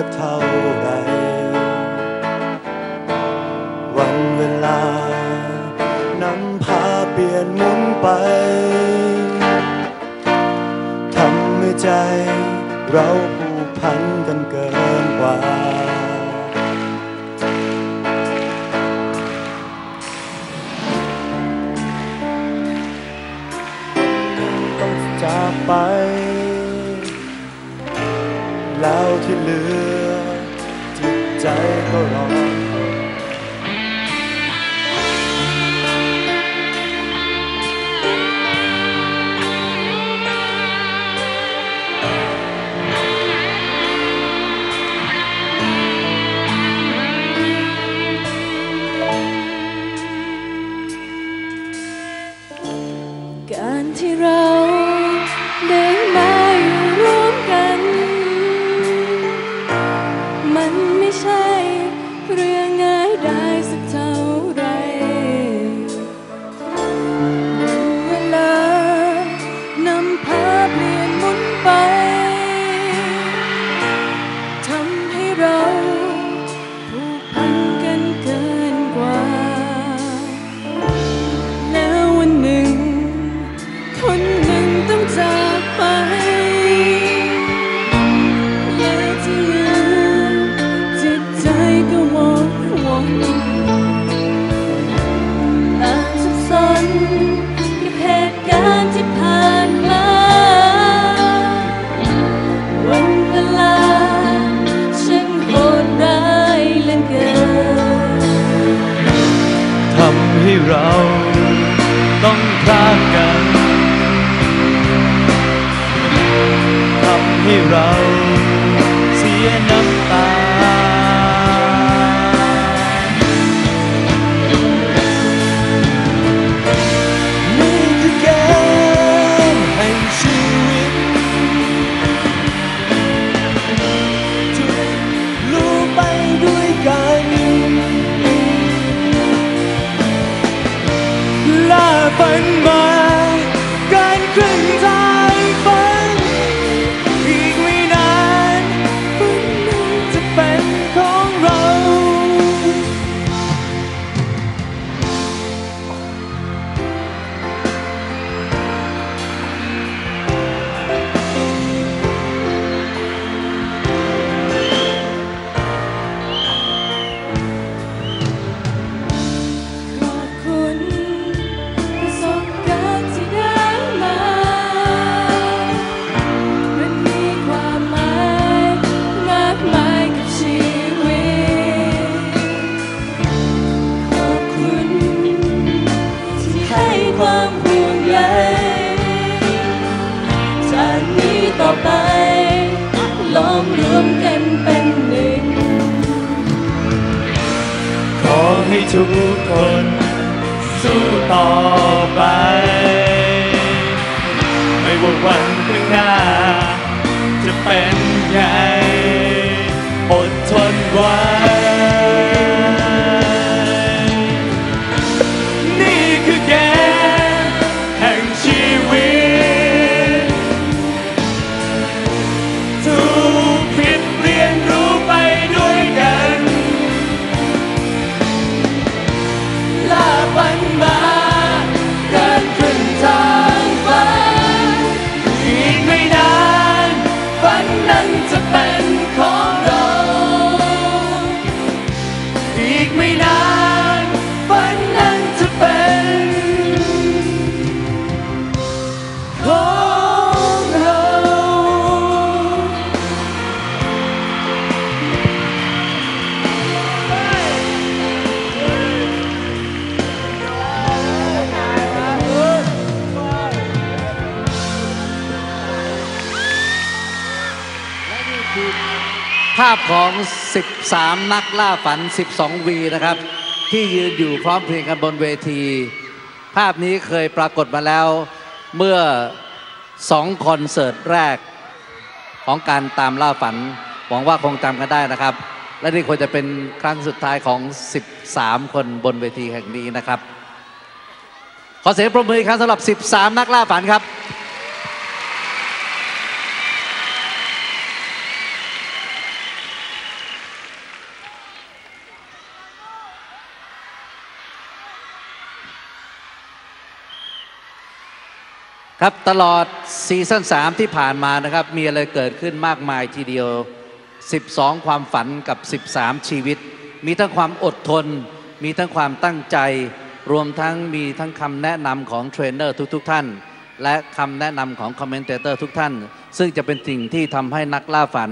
สักเท่าไหรวันเวลานำพาเปลี่ยนหมุนไป ทำให้ใจเราผูกพันกันเกินกว่า ต้องจากไป แล้วที่เหลือ เรา ทุกคนสู้ต่อไป ไม่ว่าวัน ภาพของ 13 นักล่าฝัน 12 วีนะครับ ที่ยืนอยู่พร้อมเพรียงกันบนเวที ภาพนี้เคยปรากฏมาแล้วเมื่อสองคอนเสิร์ตแรกของการตามล่าฝัน หวังว่าคงจำกันได้นะครับ และนี่ควรจะเป็นครั้งสุดท้ายของ 13 คนบนเวทีแห่งนี้นะครับ ขอเสียงปรบมือกครั้งสำหรับ 13 นักล่าฝันครับ ครับตลอดซีซั่น3ที่ผ่านมานะครับ มีอะไรเกิดขึ้นมากมายทีเดียว 12 ความฝันกับ 13 ชีวิต มีทั้งความอดทน มีทั้งความตั้งใจ รวมทั้งมีทั้งคำแนะนำของเทรนเนอร์ทุกๆท่าน และคำแนะนำของคอมเมนเตอร์ทุกท่าน ซึ่งจะเป็นสิ่งที่ทำให้นักล่าฝัน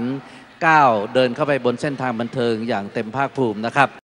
ก้าวเดินเข้าไปบนเส้นทางบันเทิงอย่างเต็มภาคภูมินะครับ